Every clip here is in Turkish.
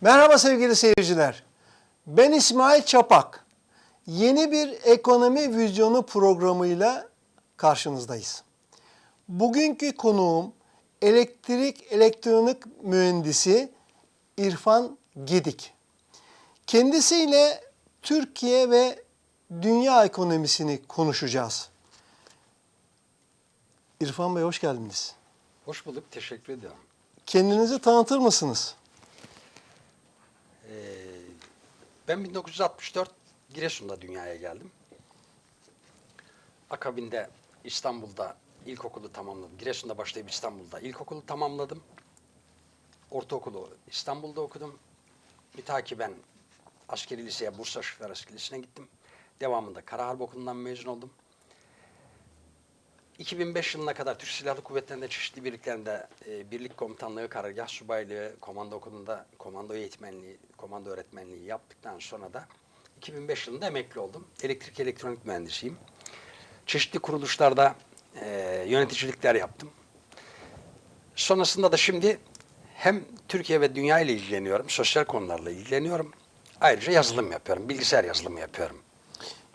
Merhaba sevgili seyirciler. Ben İsmail Çapak. Yeni bir ekonomi vizyonu programıyla karşınızdayız. Bugünkü konuğum elektrik elektronik mühendisi İrfan Gedik. Kendisiyle Türkiye ve dünya ekonomisini konuşacağız. İrfan Bey hoş geldiniz. Hoş bulduk, teşekkür ediyorum. Kendinizi tanıtır mısınız? Ee, ben 1964 Giresun'da dünyaya geldim. Akabinde İstanbul'da ilkokulu tamamladım. Giresun'da başlayıp İstanbul'da ilkokulu tamamladım. Ortaokulu İstanbul'da okudum. Mütakiben askeri liseye, Bursa Şoför Askeri Lisesi'ne gittim. Devamında Kara Harp Okulu'ndan mezun oldum. 2005 yılına kadar Türk Silahlı Kuvvetleri'nde çeşitli birliklerinde e, birlik komutanlığı, karargah subaylığı, komando okulunda komando eğitmenliği, komando öğretmenliği yaptıktan sonra da 2005 yılında emekli oldum. Elektrik elektronik mühendisiyim. Çeşitli kuruluşlarda e, yöneticilikler yaptım. Sonrasında da şimdi hem Türkiye ve dünya ile ilgileniyorum, sosyal konularla ilgileniyorum. Ayrıca yazılım yapıyorum, bilgisayar yazılımı yapıyorum.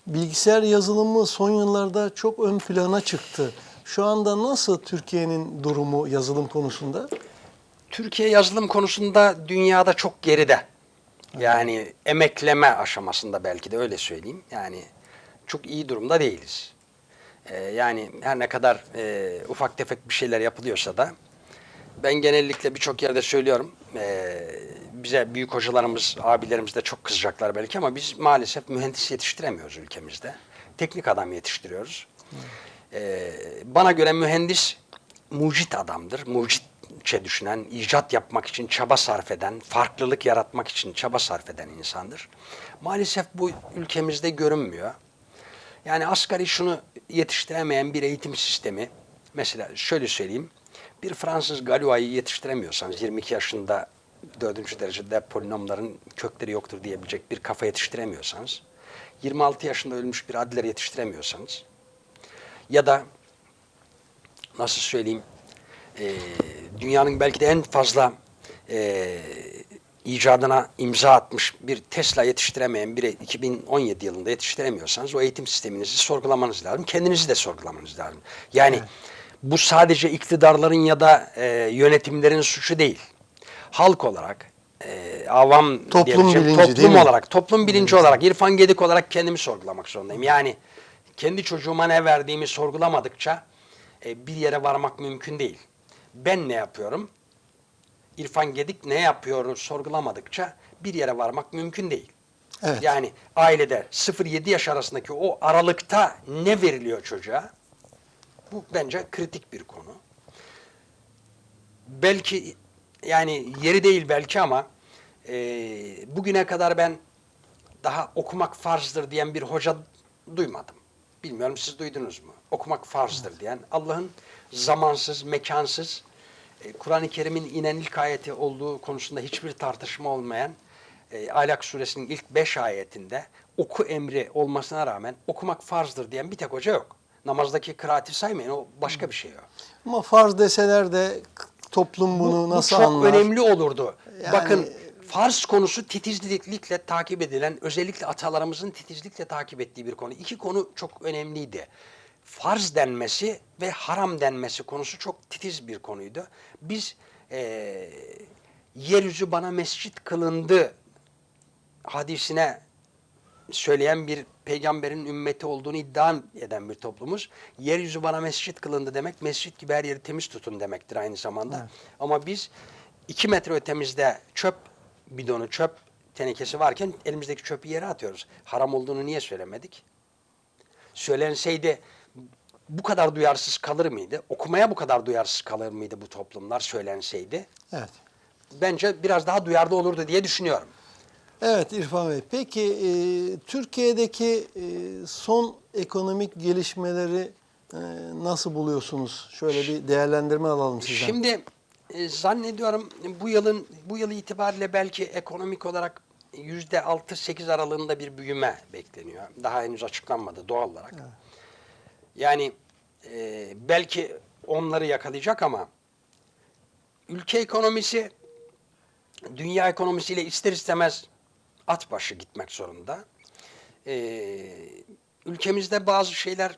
Bilgisayar yazılımı son yıllarda çok ön plana çıktı. Şu anda nasıl Türkiye'nin durumu yazılım konusunda? Türkiye yazılım konusunda dünyada çok geride. Yani emekleme aşamasında belki de öyle söyleyeyim. Yani çok iyi durumda değiliz. Ee, yani her ne kadar e, ufak tefek bir şeyler yapılıyorsa da ben genellikle birçok yerde söylüyorum. e, bize büyük hocalarımız, abilerimiz de çok kızacaklar belki ama biz maalesef mühendis yetiştiremiyoruz ülkemizde. Teknik adam yetiştiriyoruz. Ee, bana göre mühendis mucit adamdır. Mucitçe düşünen, icat yapmak için çaba sarf eden, farklılık yaratmak için çaba sarf eden insandır. Maalesef bu ülkemizde görünmüyor. Yani asgari şunu yetiştiremeyen bir eğitim sistemi, mesela şöyle söyleyeyim, bir Fransız Galois'ı yetiştiremiyorsanız 22 yaşında dördüncü derecede polinomların kökleri yoktur diyebilecek bir kafa yetiştiremiyorsanız, 26 yaşında ölmüş bir Adler yetiştiremiyorsanız, ya da nasıl söyleyeyim e, dünyanın belki de en fazla e, icadına imza atmış bir Tesla yetiştiremeyen biri 2017 yılında yetiştiremiyorsanız o eğitim sisteminizi sorgulamanız lazım. Kendinizi de sorgulamanız lazım. Yani bu sadece iktidarların ya da e, yönetimlerin suçu değil. Halk olarak e, avam Toplum bilinci toplum olarak, toplum bilinci olarak, İrfan Gedik olarak kendimi sorgulamak zorundayım. Yani kendi çocuğuma ne verdiğimi sorgulamadıkça e, bir yere varmak mümkün değil. Ben ne yapıyorum? İrfan Gedik ne yapıyor sorgulamadıkça bir yere varmak mümkün değil. Evet. Yani ailede 0-7 yaş arasındaki o aralıkta ne veriliyor çocuğa? Bu bence kritik bir konu. Belki yani yeri değil belki ama e, bugüne kadar ben daha okumak farzdır diyen bir hoca duymadım. Bilmiyorum siz duydunuz mu? Okumak farzdır diyen Allah'ın zamansız, mekansız, e, Kur'an-ı Kerim'in inen ilk ayeti olduğu konusunda hiçbir tartışma olmayan e, Alak suresinin ilk beş ayetinde oku emri olmasına rağmen okumak farzdır diyen bir tek hoca yok. Namazdaki kıraati saymayın o başka bir şey o. Ama farz deseler de toplum bunu Bu- nasıl bu çok anlar? önemli olurdu. Yani- Bakın farz konusu titizlikle takip edilen, özellikle atalarımızın titizlikle takip ettiği bir konu. İki konu çok önemliydi. Farz denmesi ve haram denmesi konusu çok titiz bir konuydu. Biz eee yeryüzü bana mescit kılındı hadisine söyleyen bir peygamberin ümmeti olduğunu iddia eden bir toplumuz. Yeryüzü bana mescit kılındı demek, mescit gibi her yeri temiz tutun demektir aynı zamanda. Ama biz iki metre ötemizde çöp bidonu, çöp tenekesi varken elimizdeki çöpü yere atıyoruz. Haram olduğunu niye söylemedik? Söylenseydi bu kadar duyarsız kalır mıydı? Okumaya bu kadar duyarsız kalır mıydı bu toplumlar söylenseydi? Evet. Bence biraz daha duyarlı olurdu diye düşünüyorum. Evet İrfan Bey. Peki e, Türkiye'deki e, son ekonomik gelişmeleri e, nasıl buluyorsunuz? Şöyle bir değerlendirme alalım sizden. Şimdi e, zannediyorum bu yılın bu yıl itibariyle belki ekonomik olarak yüzde 6-8 aralığında bir büyüme bekleniyor. Daha henüz açıklanmadı doğal olarak. Yani e, belki onları yakalayacak ama ülke ekonomisi dünya ekonomisiyle ister istemez at başı gitmek zorunda. E, ülkemizde bazı şeyler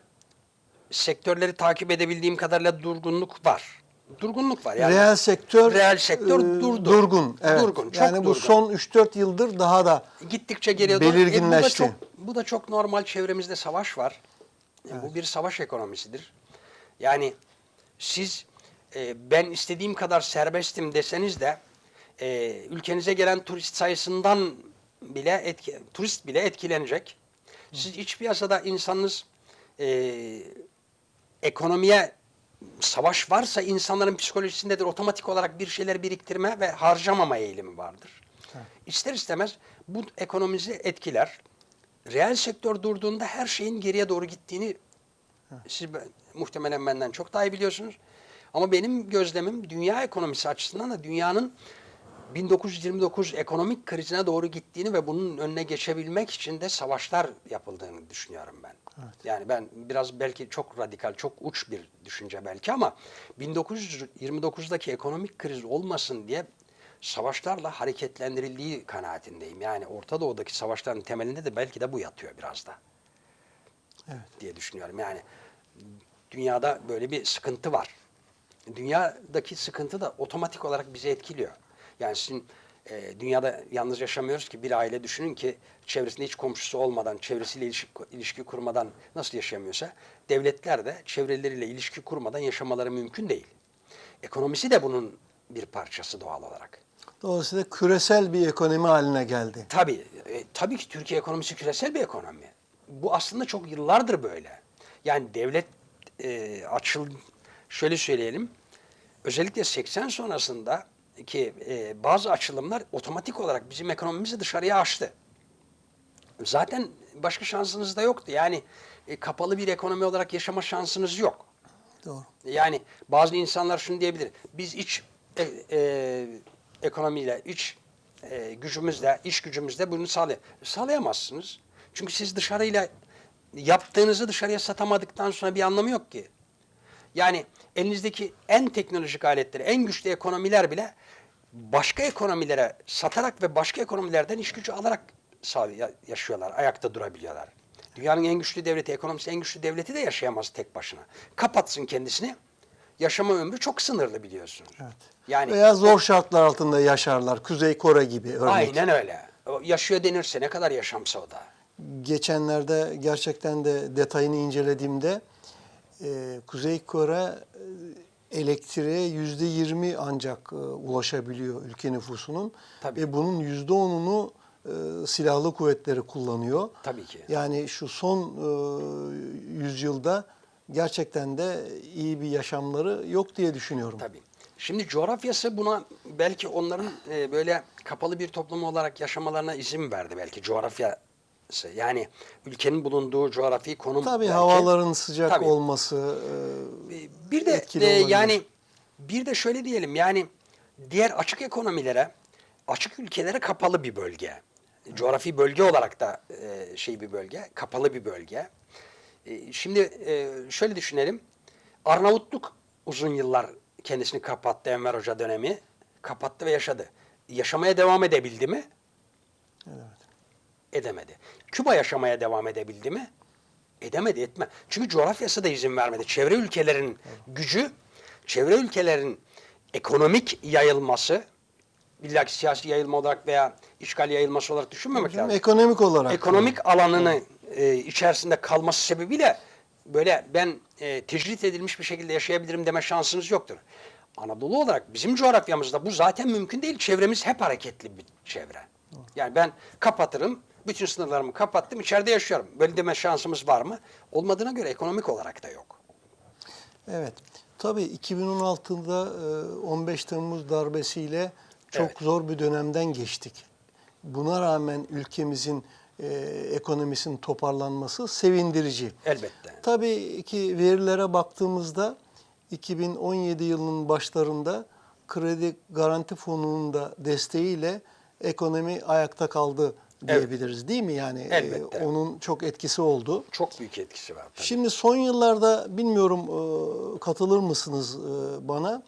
sektörleri takip edebildiğim kadarıyla durgunluk var. Durgunluk var. Yani reel sektör reel sektör e, durdu. Durgun. Evet. Durgun, çok yani bu durgun. son 3-4 yıldır daha da gittikçe geriye doğru. Belirginleşti. E, bu, da çok, bu da çok normal çevremizde savaş var. E, Bu bir savaş ekonomisidir. Yani siz e, ben istediğim kadar serbestim deseniz de e, ülkenize gelen turist sayısından bile etki, turist bile etkilenecek. Siz iç piyasada insanınız e, ekonomiye savaş varsa insanların psikolojisindedir otomatik olarak bir şeyler biriktirme ve harcamama eğilimi vardır. İster istemez bu ekonomimizi etkiler. Reel sektör durduğunda her şeyin geriye doğru gittiğini siz be- muhtemelen benden çok daha iyi biliyorsunuz. Ama benim gözlemim dünya ekonomisi açısından da dünyanın 1929 ekonomik krizine doğru gittiğini ve bunun önüne geçebilmek için de savaşlar yapıldığını düşünüyorum ben. Yani ben biraz belki çok radikal, çok uç bir düşünce belki ama 1929'daki ekonomik kriz olmasın diye savaşlarla hareketlendirildiği kanaatindeyim. Yani Orta Doğu'daki savaşların temelinde de belki de bu yatıyor biraz da evet. diye düşünüyorum. Yani dünyada böyle bir sıkıntı var. Dünyadaki sıkıntı da otomatik olarak bizi etkiliyor. Yani sizin e, dünyada yalnız yaşamıyoruz ki bir aile düşünün ki çevresinde hiç komşusu olmadan, çevresiyle ilişki, ilişki kurmadan nasıl yaşayamıyorsa devletler de çevreleriyle ilişki kurmadan yaşamaları mümkün değil. Ekonomisi de bunun bir parçası doğal olarak. Dolayısıyla küresel bir ekonomi haline geldi. Tabii, e, tabii ki Türkiye ekonomisi küresel bir ekonomi. Bu aslında çok yıllardır böyle. Yani devlet e, açıl, şöyle söyleyelim, özellikle 80 sonrasında ki e, bazı açılımlar otomatik olarak bizim ekonomimizi dışarıya açtı. Zaten başka şansınız da yoktu. Yani e, kapalı bir ekonomi olarak yaşama şansınız yok. Doğru. Yani bazı insanlar şunu diyebilir. Biz iç e, e, ekonomiyle, iç e, gücümüzle, iş gücümüzle bunu sağlay sağlayamazsınız. Çünkü siz dışarıyla yaptığınızı dışarıya satamadıktan sonra bir anlamı yok ki. Yani elinizdeki en teknolojik aletleri, en güçlü ekonomiler bile başka ekonomilere satarak ve başka ekonomilerden iş gücü alarak yaşıyorlar, ayakta durabiliyorlar. Dünyanın en güçlü devleti, ekonomisi en güçlü devleti de yaşayamaz tek başına. Kapatsın kendisini, yaşama ömrü çok sınırlı biliyorsunuz. Evet. Yani Veya zor şartlar altında yaşarlar. Kuzey Kore gibi örnek. aynen öyle. Yaşıyor denirse ne kadar yaşamsa o da. Geçenlerde gerçekten de detayını incelediğimde e, Kuzey Kore elektriğe yüzde yirmi ancak e, ulaşabiliyor ülke nüfusunun. Tabii. Ve bunun yüzde onunu e, silahlı kuvvetleri kullanıyor. Tabii ki. Yani şu son e, yüzyılda gerçekten de iyi bir yaşamları yok diye düşünüyorum. Tabii. Şimdi coğrafyası buna belki onların e, böyle kapalı bir toplum olarak yaşamalarına izin verdi belki coğrafyası. Yani ülkenin bulunduğu coğrafi konum Tabii belki. havaların sıcak Tabii. olması e, Bir de etkili e, olabilir. yani bir de şöyle diyelim yani diğer açık ekonomilere, açık ülkelere kapalı bir bölge. Coğrafi bölge olarak da e, şey bir bölge, kapalı bir bölge. E, şimdi e, şöyle düşünelim. Arnavutluk uzun yıllar kendisini kapattı Enver Hoca dönemi. Kapattı ve yaşadı. Yaşamaya devam edebildi mi? Evet. Edemedi. Küba yaşamaya devam edebildi mi? Edemedi, etme. Çünkü coğrafyası da izin vermedi. Çevre ülkelerin gücü, çevre ülkelerin ekonomik yayılması, illa ki siyasi yayılma olarak veya işgal yayılması olarak düşünmemek Canım, lazım. ekonomik olarak. Ekonomik alanını e, içerisinde kalması sebebiyle böyle ben e, tecrit edilmiş bir şekilde yaşayabilirim deme şansınız yoktur. Anadolu olarak bizim coğrafyamızda bu zaten mümkün değil. Çevremiz hep hareketli bir çevre. Yani ben kapatırım, bütün sınırlarımı kapattım, içeride yaşıyorum. Böyle deme şansımız var mı? Olmadığına göre ekonomik olarak da yok. Evet. Tabii 2016'da e, 15 Temmuz darbesiyle çok Evet. zor bir dönemden geçtik. Buna rağmen ülkemizin e, ekonomisinin toparlanması sevindirici. Elbette. Tabii ki verilere baktığımızda 2017 yılının başlarında Kredi Garanti Fonu'nun da desteğiyle ekonomi ayakta kaldı diyebiliriz değil mi? Yani e, Elbette. onun çok etkisi oldu. Çok büyük etkisi var. Tabii. Şimdi son yıllarda bilmiyorum e, katılır mısınız e, bana?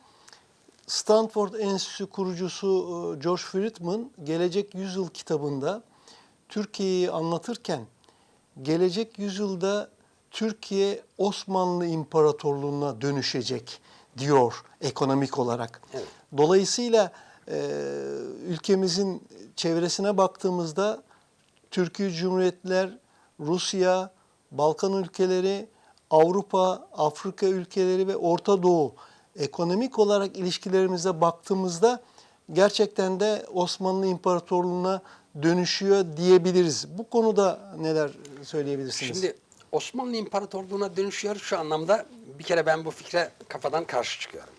Stanford Enstitüsü kurucusu e, George Friedman Gelecek Yüzyıl kitabında Türkiye'yi anlatırken gelecek yüzyılda Türkiye Osmanlı İmparatorluğu'na dönüşecek diyor ekonomik olarak. Evet. Dolayısıyla e, ülkemizin çevresine baktığımızda Türkiye Cumhuriyetler, Rusya, Balkan ülkeleri, Avrupa, Afrika ülkeleri ve Orta Doğu ekonomik olarak ilişkilerimize baktığımızda gerçekten de Osmanlı İmparatorluğu'na dönüşüyor diyebiliriz. Bu konuda neler söyleyebilirsiniz? Şimdi Osmanlı İmparatorluğu'na dönüşüyor şu anlamda bir kere ben bu fikre kafadan karşı çıkıyorum.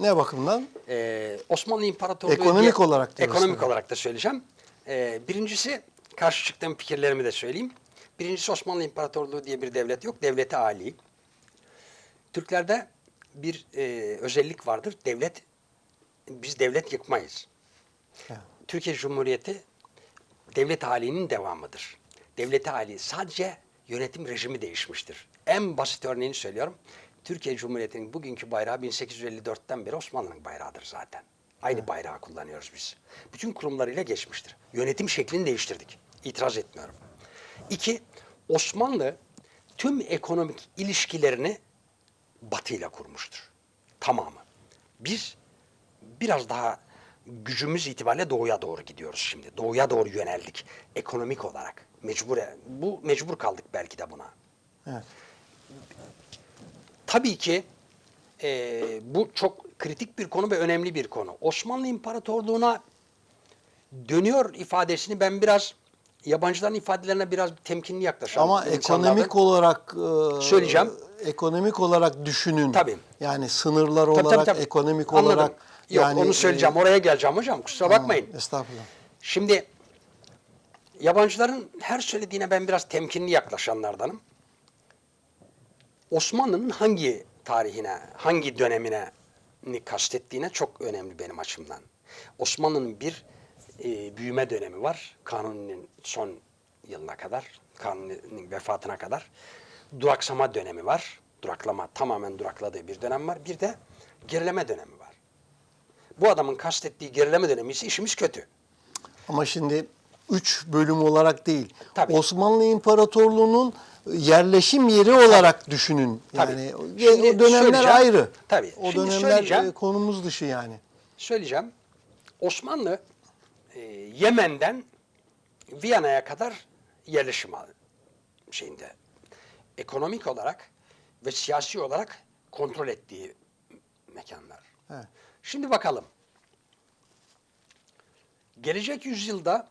ne bakımdan? Ee, Osmanlı İmparatorluğu Ekonomik olarak diyorsun. ekonomik olarak da söyleyeceğim. Ee, birincisi karşı çıktığım fikirlerimi de söyleyeyim. Birincisi Osmanlı İmparatorluğu diye bir devlet yok. Devleti Ali. Türklerde bir e, özellik vardır. Devlet biz devlet yıkmayız. Ya. Türkiye Cumhuriyeti devlet halinin devamıdır. Devlet hali sadece yönetim rejimi değişmiştir. En basit örneğini söylüyorum. Türkiye Cumhuriyeti'nin bugünkü bayrağı 1854'ten beri Osmanlı'nın bayrağıdır zaten. Aynı bayrağı kullanıyoruz biz. Bütün kurumlarıyla geçmiştir. Yönetim şeklini değiştirdik. İtiraz etmiyorum. İki, Osmanlı tüm ekonomik ilişkilerini Batı ile kurmuştur. Tamamı. Biz biraz daha gücümüz itibariyle doğuya doğru gidiyoruz şimdi. Doğuya doğru yöneldik ekonomik olarak. Mecbur, bu mecbur kaldık belki de buna. Evet. Tabii ki e, bu çok kritik bir konu ve önemli bir konu. Osmanlı İmparatorluğu'na dönüyor ifadesini ben biraz yabancıların ifadelerine biraz temkinli yaklaşıyorum. Ama ekonomik insanlardan. olarak e, Söyleyeceğim. Ekonomik olarak düşünün. Tabii. Yani sınırlar Tabii, tabii, olarak, tabii. ekonomik Anladım. olarak. Yok yani, onu söyleyeceğim. e, Oraya geleceğim hocam. Kusura bakmayın. Estağfurullah. Şimdi yabancıların her söylediğine ben biraz temkinli yaklaşanlardanım. Osmanlı'nın hangi tarihine, hangi dönemine kastettiğine çok önemli benim açımdan. Osmanlı'nın bir e, büyüme dönemi var. Kanuni'nin son yılına kadar, Kanuni'nin vefatına kadar. Duraksama dönemi var. Duraklama, tamamen durakladığı bir dönem var. Bir de gerileme dönemi var. Bu adamın kastettiği gerileme dönemi ise işimiz kötü. Ama şimdi üç bölüm olarak değil. Tabii. Osmanlı İmparatorluğu'nun yerleşim yeri olarak düşünün. Yani o- Şimdi o dönemler ayrı. Tabii. O Şimdi dönemler e, konumuz dışı yani. söyleyeceğim. Osmanlı e, Yemen'den Viyana'ya kadar yerleşim şeyinde ekonomik olarak ve siyasi olarak kontrol ettiği mekanlar. Evet. Şimdi bakalım. Gelecek yüzyılda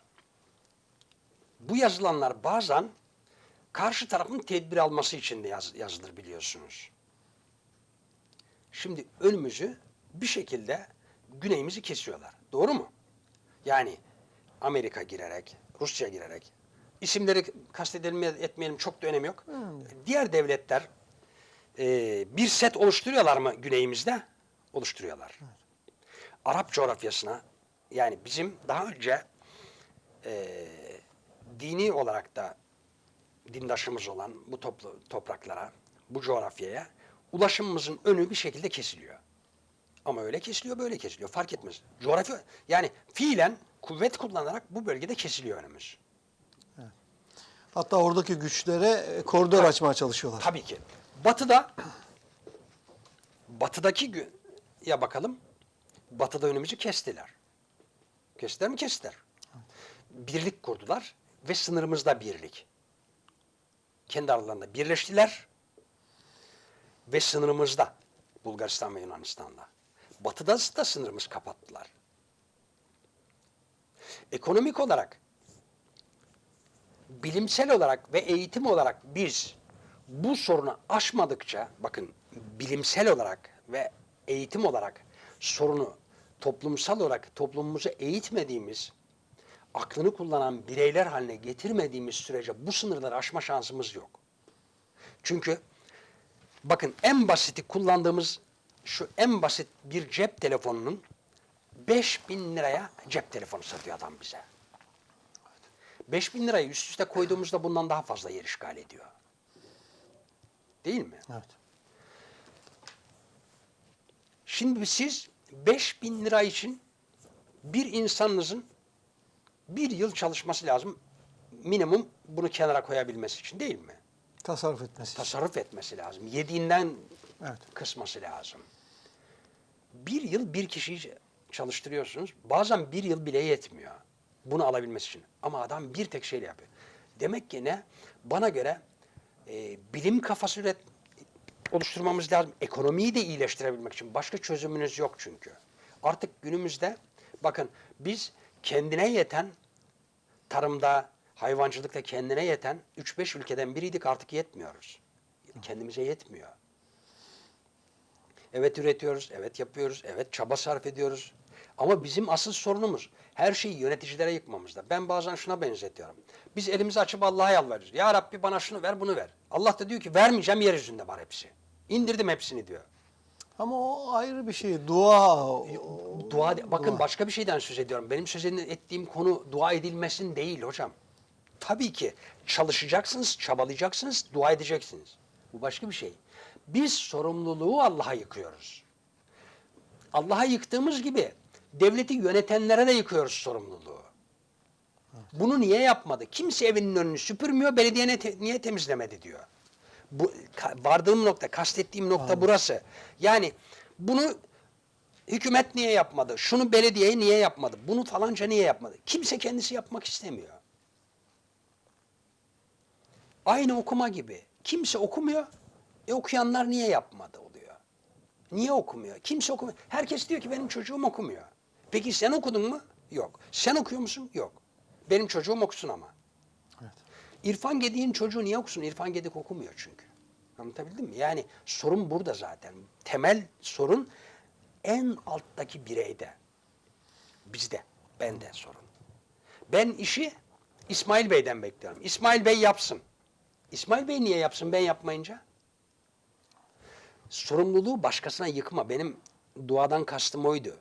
bu yazılanlar bazen karşı tarafın tedbir alması için de yaz- yazılır biliyorsunuz. Şimdi önümüzü bir şekilde güneyimizi kesiyorlar. Doğru mu? Yani Amerika girerek, Rusya girerek, isimleri kastedelim etmeyelim çok da önemi yok. Diğer devletler e, bir set oluşturuyorlar mı güneyimizde? Oluşturuyorlar. Arap coğrafyasına yani bizim daha önce e, dini olarak da dindaşımız olan bu toplu, topraklara, bu coğrafyaya ulaşımımızın önü bir şekilde kesiliyor. Ama öyle kesiliyor, böyle kesiliyor. Fark etmez. Coğrafya yani fiilen kuvvet kullanarak bu bölgede kesiliyor önümüz. Hatta oradaki güçlere e, koridor açmaya çalışıyorlar. Tabii ki. Batıda batıdaki ya bakalım. Batıda önümüzü kestiler. Kestiler mi? Kestiler. Birlik kurdular ve sınırımızda birlik. Kendi aralarında birleştiler ve sınırımızda Bulgaristan ve Yunanistan'da. Batıda da sınırımız kapattılar. Ekonomik olarak bilimsel olarak ve eğitim olarak biz bu sorunu aşmadıkça bakın bilimsel olarak ve eğitim olarak sorunu toplumsal olarak toplumumuzu eğitmediğimiz aklını kullanan bireyler haline getirmediğimiz sürece bu sınırları aşma şansımız yok. Çünkü bakın en basiti kullandığımız şu en basit bir cep telefonunun 5000 liraya cep telefonu satıyor adam bize. 5000 lirayı üst üste koyduğumuzda bundan daha fazla yer işgal ediyor. Değil mi? Evet. Şimdi siz 5000 lira için bir insanınızın bir yıl çalışması lazım. Minimum bunu kenara koyabilmesi için değil mi? Tasarruf etmesi. Tasarruf etmesi lazım. Yediğinden Evet. kısması lazım. Bir yıl bir kişiyi çalıştırıyorsunuz. Bazen bir yıl bile yetmiyor. Bunu alabilmesi için. Ama adam bir tek şeyle yapıyor. Demek ki ne? Bana göre e, bilim kafası üret oluşturmamız lazım. Ekonomiyi de iyileştirebilmek için. Başka çözümünüz yok çünkü. Artık günümüzde bakın biz kendine yeten tarımda, hayvancılıkta kendine yeten 3-5 ülkeden biriydik artık yetmiyoruz. Kendimize yetmiyor. Evet üretiyoruz, evet yapıyoruz, evet çaba sarf ediyoruz. Ama bizim asıl sorunumuz her şeyi yöneticilere yıkmamızda. Ben bazen şuna benzetiyorum. Biz elimizi açıp Allah'a yalvarıyoruz. Ya Rabbi bana şunu ver, bunu ver. Allah da diyor ki vermeyeceğim yeryüzünde var hepsi. İndirdim hepsini diyor. Ama o ayrı bir şey. Dua. o- Dua, bakın dua. başka bir şeyden söz ediyorum. Benim söz ettiğim konu dua edilmesin değil hocam. Tabii ki çalışacaksınız, çabalayacaksınız, dua edeceksiniz. Bu başka bir şey. Biz sorumluluğu Allah'a yıkıyoruz. Allah'a yıktığımız gibi devleti yönetenlere de yıkıyoruz sorumluluğu. Bunu niye yapmadı? Kimse evinin önünü süpürmüyor, belediye ne te- niye temizlemedi diyor. Bu vardığım nokta, kastettiğim nokta burası. Yani bunu hükümet niye yapmadı? Şunu belediye niye yapmadı? Bunu falanca niye yapmadı? Kimse kendisi yapmak istemiyor. Aynı okuma gibi. Kimse okumuyor. E okuyanlar niye yapmadı oluyor? Niye okumuyor? Kimse okumuyor. Herkes diyor ki benim çocuğum okumuyor. Peki sen okudun mu? Yok. Sen okuyor musun? Yok. Benim çocuğum okusun ama. Evet. İrfan Gedik'in çocuğu niye okusun? İrfan Gedik okumuyor çünkü. Anlatabildim mi? Yani sorun burada zaten. Temel sorun en alttaki bireyde. Bizde. Bende sorun. Ben işi İsmail Bey'den bekliyorum. İsmail Bey yapsın. İsmail Bey niye yapsın ben yapmayınca? Sorumluluğu başkasına yıkma. Benim duadan kastım oydu.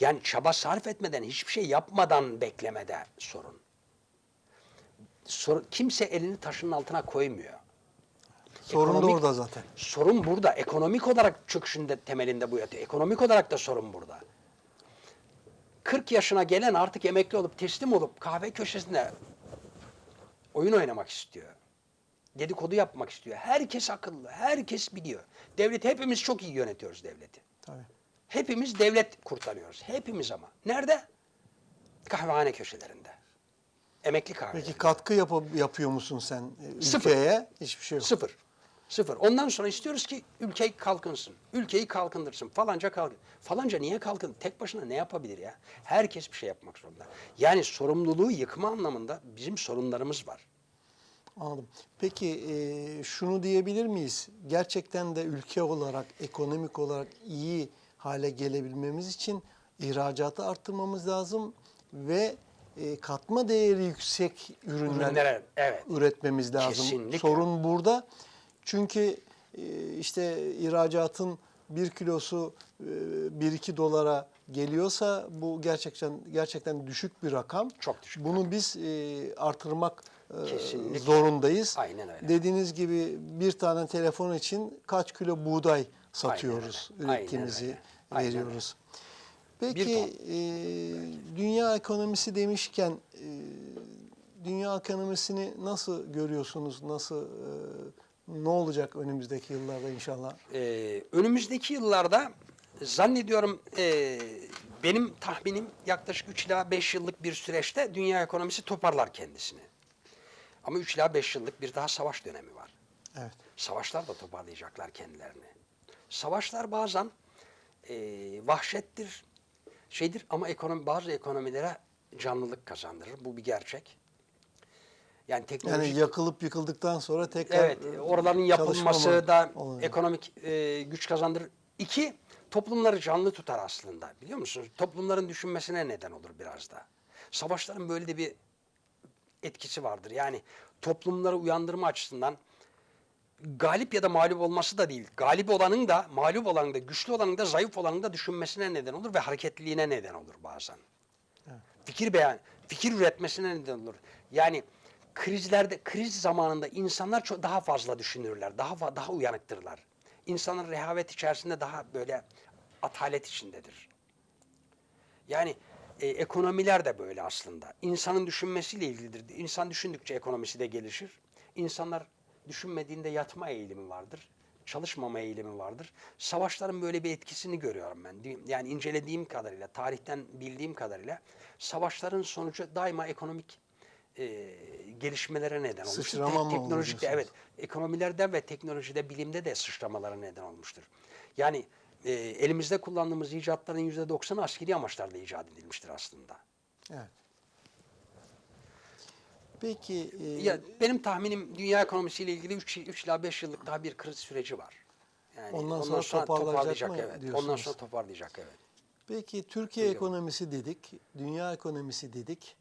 Yani çaba sarf etmeden, hiçbir şey yapmadan beklemede sorun. Sor- kimse elini taşın altına koymuyor. Sorun da Ekonomik- orada zaten. Sorun burada. Ekonomik olarak çöküşün de temelinde bu yatıyor. Ekonomik olarak da sorun burada. 40 yaşına gelen artık emekli olup teslim olup kahve köşesinde oyun oynamak istiyor. Dedikodu yapmak istiyor. Herkes akıllı. Herkes biliyor. Devlet hepimiz çok iyi yönetiyoruz devleti. Tabii. Hepimiz devlet kurtarıyoruz. Hepimiz ama. Nerede? Kahvehane köşelerinde. Emekli kahve. Peki katkı yapı- yapıyor musun sen e, Sıfır. ülkeye? Hiçbir şey yok. Sıfır. Sıfır. Ondan sonra istiyoruz ki ülke kalkınsın. Ülkeyi kalkındırsın. Falanca kalkın. Falanca niye kalkın? Tek başına ne yapabilir ya? Herkes bir şey yapmak zorunda. Yani sorumluluğu yıkma anlamında bizim sorunlarımız var. Anladım. Peki e, şunu diyebilir miyiz? Gerçekten de ülke olarak, ekonomik olarak iyi hale gelebilmemiz için ihracatı arttırmamız lazım ve e, katma değeri yüksek ürünler Ürünlere, evet. üretmemiz lazım. Kesinlikle. Sorun burada. Çünkü e, işte ihracatın bir kilosu 1-2 dolara geliyorsa bu gerçekten gerçekten düşük bir rakam. Çok düşük Bunu biz e, artırmak e, Kesinlikle. zorundayız. Aynen öyle. Dediğiniz gibi bir tane telefon için kaç kilo buğday satıyoruz, Aynen öyle. ürettiğimizi Aynen öyle. Aynen veriyoruz. Peki e, dünya ekonomisi demişken e, dünya ekonomisini nasıl görüyorsunuz? Nasıl e, ne olacak önümüzdeki yıllarda inşallah? Ee, önümüzdeki yıllarda zannediyorum e, benim tahminim yaklaşık 3 ila 5 yıllık bir süreçte dünya ekonomisi toparlar kendisini. Ama 3 ila 5 yıllık bir daha savaş dönemi var. Evet. Savaşlar da toparlayacaklar kendilerini. Savaşlar bazen e, vahşettir, şeydir ama ekonomi bazı ekonomilere canlılık kazandırır. Bu bir gerçek. Yani teknoloji Yani yakılıp yıkıldıktan sonra tekrar Evet, e, oraların yapılması da oluyor. ekonomik e, güç kazandırır. İki, toplumları canlı tutar aslında. Biliyor musunuz? Toplumların düşünmesine neden olur biraz da. Savaşların böyle de bir etkisi vardır. Yani toplumları uyandırma açısından galip ya da mağlup olması da değil. Galip olanın da, mağlup olanın da, güçlü olanın da, zayıf olanın da düşünmesine neden olur ve hareketliliğine neden olur bazen. Fikir beyan, fikir üretmesine neden olur. Yani krizlerde, kriz zamanında insanlar çok daha fazla düşünürler, daha daha uyanıktırlar. İnsanlar rehavet içerisinde daha böyle atalet içindedir. Yani e, ekonomiler de böyle aslında. İnsanın düşünmesiyle ilgilidir. İnsan düşündükçe ekonomisi de gelişir. İnsanlar düşünmediğinde yatma eğilimi vardır. Çalışmama eğilimi vardır. Savaşların böyle bir etkisini görüyorum ben. Yani incelediğim kadarıyla, tarihten bildiğim kadarıyla savaşların sonucu daima ekonomik e, gelişmelere neden olmuştur. Sıçrama mı diyorsunuz? evet ekonomilerde ve teknolojide, bilimde de sıçramalara neden olmuştur. Yani e, elimizde kullandığımız icatların yüzde doksanı askeri amaçlarla icat edilmiştir aslında. Evet. Peki e, Ya benim tahminim dünya ekonomisiyle ilgili 3, 3 ila 5 yıllık daha bir kriz süreci var. Yani Ondan sonra toparlayacak mı evet. diyorsunuz? Ondan sonra toparlayacak evet. Peki Türkiye ekonomisi dedik, dünya ekonomisi dedik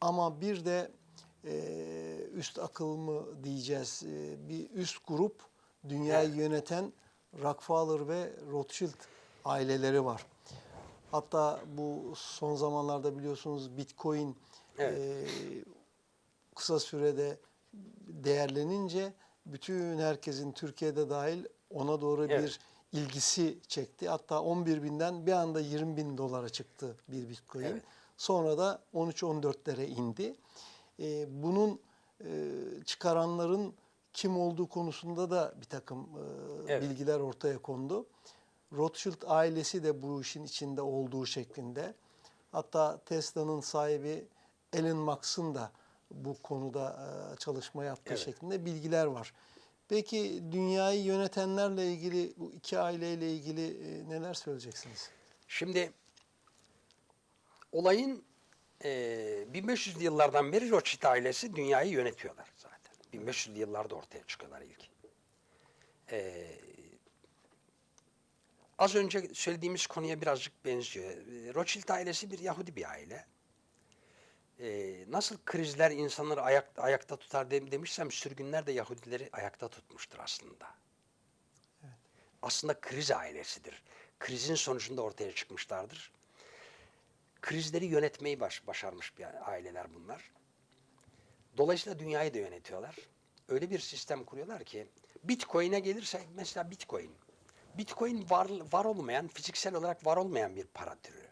ama bir de e, üst akıl mı diyeceğiz, e, bir üst grup dünyayı Evet. yöneten Rockefeller ve Rothschild aileleri var. Hatta bu son zamanlarda biliyorsunuz Bitcoin Evet. e, kısa sürede değerlenince bütün herkesin Türkiye'de dahil ona doğru Evet. bir ilgisi çekti. Hatta 11 binden bir anda 20 bin dolara çıktı bir bitcoin. Evet. Sonra da 13-14'lere indi. Ee, bunun e, çıkaranların kim olduğu konusunda da bir takım e, Evet. bilgiler ortaya kondu. Rothschild ailesi de bu işin içinde olduğu şeklinde. Hatta Tesla'nın sahibi Elon Musk'ın da bu konuda e, çalışma yaptığı Evet. şeklinde bilgiler var. Peki dünyayı yönetenlerle ilgili bu iki aileyle ilgili e, neler söyleyeceksiniz? Şimdi olayın e, 1500'lü yıllardan beri Rothschild ailesi dünyayı yönetiyorlar. 1500'lü yıllarda ortaya çıkıyorlar ilk. E, az önce söylediğimiz konuya birazcık benziyor. E, Rothschild ailesi bir Yahudi bir aile. E, nasıl krizler insanları ayak, ayakta tutar dem- demişsem sürgünler de Yahudileri ayakta tutmuştur aslında. Aslında kriz ailesidir. Krizin sonucunda ortaya çıkmışlardır. Krizleri yönetmeyi baş, başarmış bir aileler bunlar. Dolayısıyla dünyayı da yönetiyorlar. Öyle bir sistem kuruyorlar ki Bitcoin'e gelirse mesela Bitcoin. Bitcoin var, var olmayan, fiziksel olarak var olmayan bir para türü.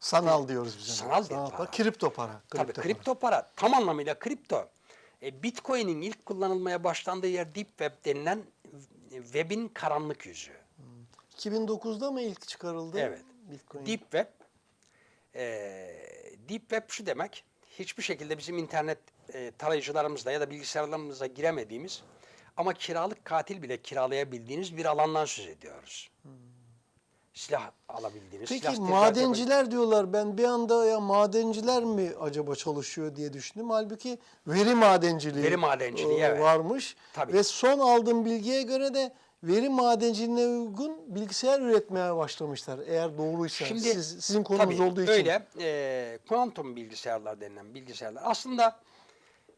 Sanal diyoruz biz. Sanal bir Sanal para. Kripto para. Tabii para. kripto para tam anlamıyla kripto. E, Bitcoin'in ilk kullanılmaya başlandığı yer Deep Web denilen web'in karanlık yüzü. 2009'da mı ilk çıkarıldı Evet. Bitcoin? Deep Web e, Deep Web şu demek hiçbir şekilde bizim internet e, tarayıcılarımızla ya da bilgisayarlarımıza giremediğimiz ama kiralık katil bile kiralayabildiğiniz bir alandan söz ediyoruz. Silah alabildiğiniz. silah Peki tedarik madenciler diyorlar. Ben bir anda ya madenciler mi acaba çalışıyor diye düşündüm. Halbuki veri madenciliği, Veri madenciliği, e, evet. varmış. Tabii. Ve son aldığım bilgiye göre de veri madenciliğine uygun bilgisayar üretmeye başlamışlar. Eğer doğruysa. Şimdi Siz, sizin konunuz tabii, olduğu için. Öyle. E, kuantum bilgisayarlar denilen bilgisayarlar. Aslında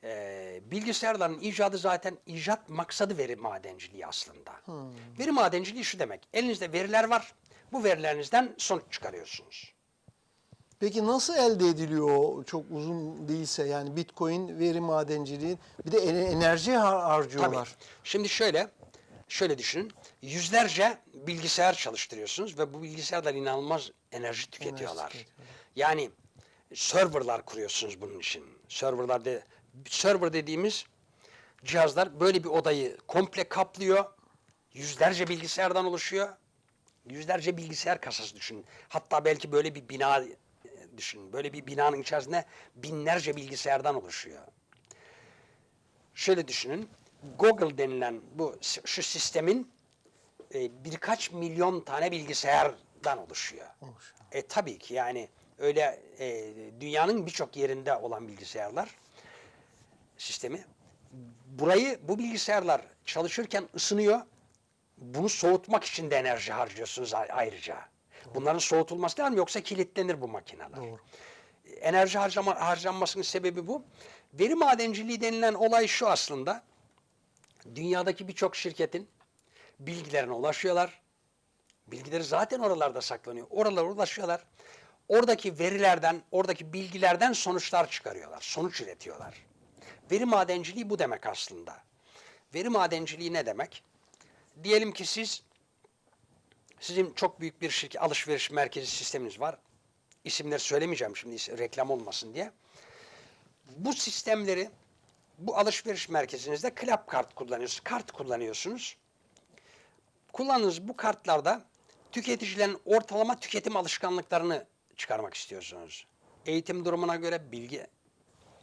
e, bilgisayarların icadı zaten icat maksadı veri madenciliği aslında. Hmm. Veri madenciliği şu demek. Elinizde veriler var. Bu verilerinizden sonuç çıkarıyorsunuz. Peki nasıl elde ediliyor çok uzun değilse yani Bitcoin veri madenciliğin bir de enerji har- harcıyorlar. Tabii. Şimdi şöyle, şöyle düşünün. Yüzlerce bilgisayar çalıştırıyorsunuz ve bu bilgisayarlar inanılmaz enerji tüketiyorlar. tüketiyorlar. Yani serverlar kuruyorsunuz bunun için. Serverlar de, server dediğimiz cihazlar böyle bir odayı komple kaplıyor. Yüzlerce bilgisayardan oluşuyor. Yüzlerce bilgisayar kasası düşünün. Hatta belki böyle bir bina e, düşünün. Böyle bir binanın içerisinde binlerce bilgisayardan oluşuyor şöyle düşünün. Google denilen bu şu sistemin e, birkaç milyon tane bilgisayardan oluşuyor. Oluşuyor. E tabii ki yani öyle e, dünyanın birçok yerinde olan bilgisayarlar sistemi. Burayı bu bilgisayarlar çalışırken ısınıyor. Bunu soğutmak için de enerji harcıyorsunuz ayrıca. Bunların soğutulması lazım yoksa kilitlenir bu makineler. Doğru. Enerji harcama, harcanmasının sebebi bu. Veri madenciliği denilen olay şu aslında. Dünyadaki birçok şirketin bilgilerine ulaşıyorlar. Bilgileri zaten oralarda saklanıyor. Oralara ulaşıyorlar. Oradaki verilerden, oradaki bilgilerden sonuçlar çıkarıyorlar. Sonuç üretiyorlar. Veri madenciliği bu demek aslında. Veri madenciliği ne demek? Diyelim ki siz sizin çok büyük bir şirket alışveriş merkezi sisteminiz var. isimleri söylemeyeceğim şimdi reklam olmasın diye. Bu sistemleri bu alışveriş merkezinizde club kart kullanıyorsunuz. Kart kullanıyorsunuz. Kullandığınız bu kartlarda tüketicilerin ortalama tüketim alışkanlıklarını çıkarmak istiyorsunuz. Eğitim durumuna göre bilgi,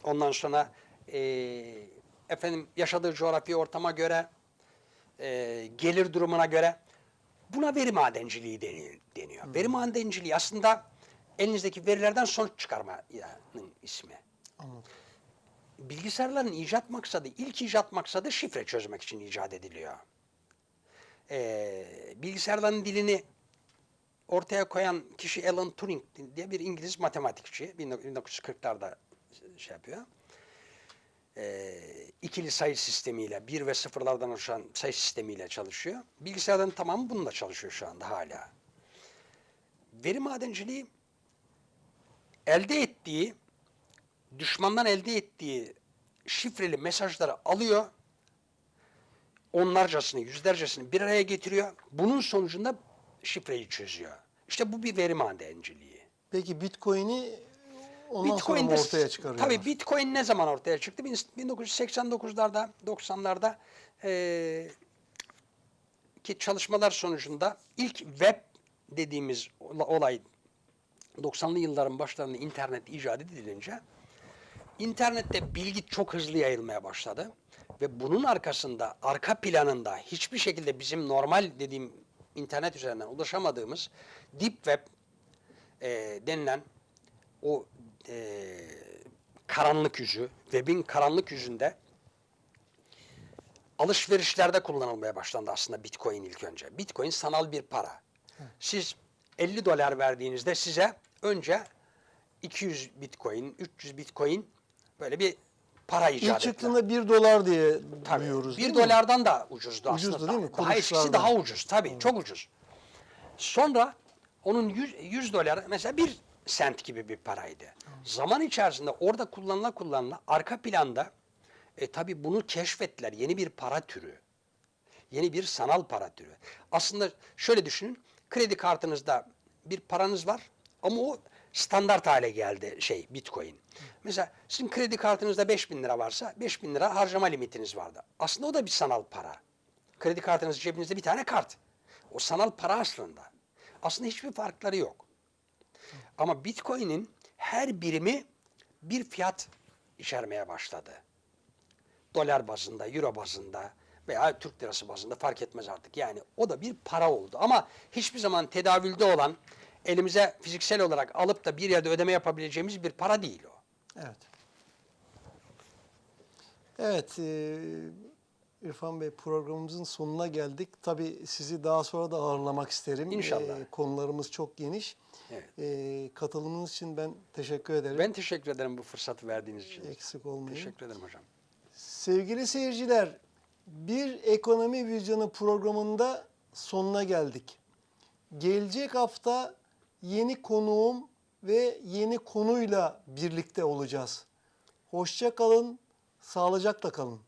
ondan sonra eee, efendim yaşadığı coğrafi ortama göre, eee, gelir durumuna göre buna veri madenciliği deniyor. deniyor. Veri madenciliği aslında elinizdeki verilerden sonuç çıkarmanın ismi. Anladım. Bilgisayarların icat maksadı, ilk icat maksadı şifre çözmek için icat ediliyor. Ee, bilgisayarların dilini ortaya koyan kişi Alan Turing diye bir İngiliz matematikçi. 1940'larda şey yapıyor. Ee, ikili sayı sistemiyle, bir ve sıfırlardan oluşan sayı sistemiyle çalışıyor. Bilgisayarların tamamı bununla çalışıyor şu anda hala. Veri madenciliği elde ettiği düşmandan elde ettiği şifreli mesajları alıyor, onlarcasını, yüzlercesini bir araya getiriyor. Bunun sonucunda şifreyi çözüyor. İşte bu bir veri madenciliği. Peki Bitcoin'i ondan Bitcoin de- ortaya çıkarıyorlar? Tabii Bitcoin ne zaman ortaya çıktı? Bin- 1989'larda, 90'larda eee, ki çalışmalar sonucunda ilk web dediğimiz ola- olay 90'lı yılların başlarında internet icat edilince internette bilgi çok hızlı yayılmaya başladı ve bunun arkasında arka planında hiçbir şekilde bizim normal dediğim internet üzerinden ulaşamadığımız deep web e, denilen o e, karanlık yüzü, webin karanlık yüzünde alışverişlerde kullanılmaya başlandı aslında Bitcoin ilk önce. Bitcoin sanal bir para. Siz 50 dolar verdiğinizde size önce 200 Bitcoin, 300 Bitcoin böyle bir para icat İlk ettiler. çıktığında 1 dolar diye Tabii. duyuyoruz Bir değil mi? dolardan da ucuzdu Ucuzdu aslında. değil mi? Daha eskisi Kuruluşlardan. daha ucuz. Tabii çok ucuz. Sonra onun 100, 100 dolar mesela bir sent gibi bir paraydı. Zaman içerisinde orada kullanıla kullanıla arka planda e, tabii bunu keşfettiler. Yeni bir para türü. Yeni bir sanal para türü. Aslında şöyle düşünün. Kredi kartınızda bir paranız var ama o standart hale geldi şey Bitcoin. Mesela sizin kredi kartınızda 5000 lira varsa 5000 lira harcama limitiniz vardı. Aslında o da bir sanal para. Kredi kartınız cebinizde bir tane kart. O sanal para aslında. Aslında hiçbir farkları yok. Ama Bitcoin'in her birimi bir fiyat içermeye başladı dolar bazında, euro bazında veya Türk lirası bazında fark etmez artık. Yani o da bir para oldu. Ama hiçbir zaman tedavülde olan, elimize fiziksel olarak alıp da bir yerde ödeme yapabileceğimiz bir para değil o. Evet. Evet, e, İrfan Bey programımızın sonuna geldik. Tabii sizi daha sonra da ağırlamak isterim. İnşallah. E, konularımız çok geniş. Evet. E, katılımınız için ben teşekkür ederim. Ben teşekkür ederim bu fırsatı verdiğiniz için. Eksik olmayın. Teşekkür ederim hocam. Sevgili seyirciler, bir ekonomi vizyonu programında sonuna geldik. Gelecek hafta yeni konuğum ve yeni konuyla birlikte olacağız. Hoşça kalın, sağlıcakla kalın.